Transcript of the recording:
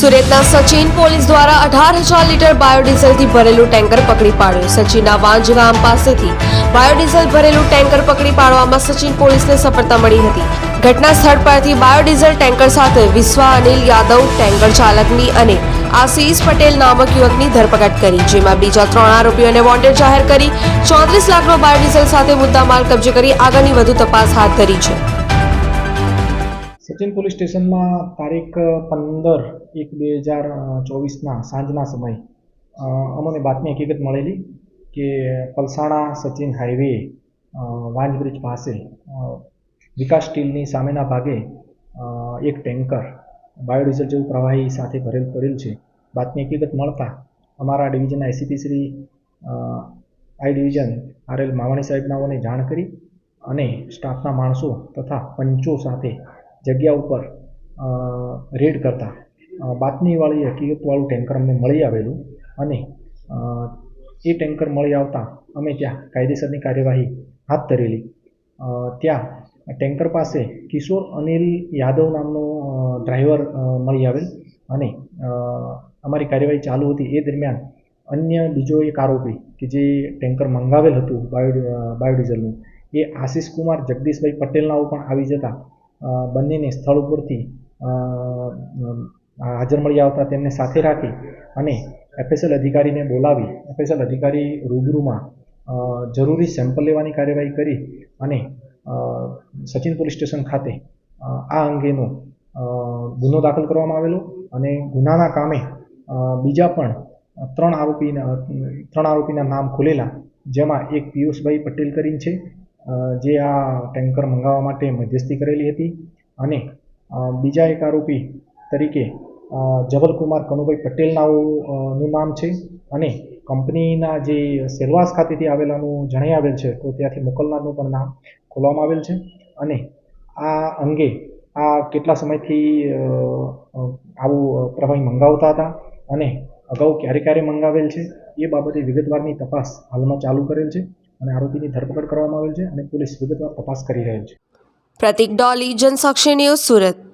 સુરતના સચિન પોલીસ દ્વારા અઢાર હજાર લીટર બાયોડીઝલથી ભરેલું ટેન્કર પકડી પાડ્યું. સચિનના વાંજગામ પાસેથી બાયોડીઝલ ભરેલું ટેન્કર પકડી પાડવામાં સચિન પોલીસને સફળતા મળી હતી. ઘટના સ્થળ પરથી બાયોડીઝલ ટેન્કર સાથે વિશ્વા અનિલ યાદવ ટેન્કર ચાલકની અને આશીષ પટેલ નામક યુવકની ધરપકડ કરી, જેમાં બીજા ત્રણ આરોપીઓને વોન્ટેડ જાહેર કરી, ચોત્રીસ લાખનો બાયોડીઝલ સાથે મુદ્દામાલ કબજે કરી આગળની વધુ તપાસ હાથ ધરી છે. સચિન પોલીસ સ્ટેશનમાં તારીખ પંદર એક બે હજાર ચોવીસના સાંજના સમય અમને બાતમી હકીકત મળેલી કે પલસાણા સચિન હાઈવે વાંજબ્રિજ વાંજ બ્રિજ પાસે વિકાસ સ્ટીલની સામેના ભાગે એક ટેન્કર બાયોડીઝલ જેવું પ્રવાહી સાથે ભરેલ પડેલ છે. બાતમી હકીકત મળતા અમારા ડિવિઝનના ACP Shri I division R L Mavani સાહેબનાઓને જાણ કરી અને સ્ટાફના માણસો તથા પંચો સાથે જગ્યા ઉપર રેડ કરતા. બાતમીવાળી હકીકતવાળું ટેન્કર અમને મળી આવેલું અને એ ટેન્કર મળી આવતા અમે ત્યાં કાયદેસરની કાર્યવાહી હાથ ધરેલી. ત્યાં ટેન્કર પાસે કિશોર અનિલ યાદવ નામનો ડ્રાઈવર મળી આવેલ અને અમારી કાર્યવાહી ચાલુ હતી. એ દરમિયાન અન્ય બીજો એક આરોપી કે જે ટેન્કર મંગાવેલ હતું બાયો બાયોડીઝલનું, એ આશિષ કુમાર જગદીશભાઈ પટેલનાઓ પણ આવી જતા બંનેને સ્થળ ઉપરથી હાજર મળી આવતા તેમને સાથે રાખી અને એફએસએલ અધિકારીને બોલાવી એફએસએલ અધિકારી રૂબરૂમાં જરૂરી સેમ્પલ લેવાની કાર્યવાહી કરી અને સચિન પોલીસ સ્ટેશન ખાતે આ અંગેનો ગુનો દાખલ કરવામાં આવેલો અને ગુનાના કામે બીજા પણ ત્રણ આરોપીના ત્રણ આરોપીના નામ ખુલેલા, જેમાં એક પિયુષભાઈ પટેલ કરીને છે જે આ ટેન્કર મંગાવવા માટે મધ્યસ્થી કરેલી હતી અને બીજા એક આરોપી તરીકે જબલકુમાર કનુભાઈ પટેલનાઓ નું નામ છે અને કંપનીના જે સેલવાસ ખાતેથી આવેલાનું જણાઈ આવેલ છે તો ત્યાંથી મોકલનારનું પણ નામ ખોલવામાં આવેલ છે અને આ અંગે આ કેટલા સમયથી આવું પ્રવાહી મંગાવતા હતા અને અગાઉ ક્યારે ક્યારે મંગાવેલ છે એ બાબતે વિગતવારની તપાસ હાલમાં ચાલુ કરેલ છે. અને આરોપીની ધરપકડ કરવામાં આવેલ છે અને પોલીસ વિગતવાર તપાસ કરી રહેલ છે. પ્રતિક ડોલી, જનસાક્ષી ન્યૂઝ સુરત.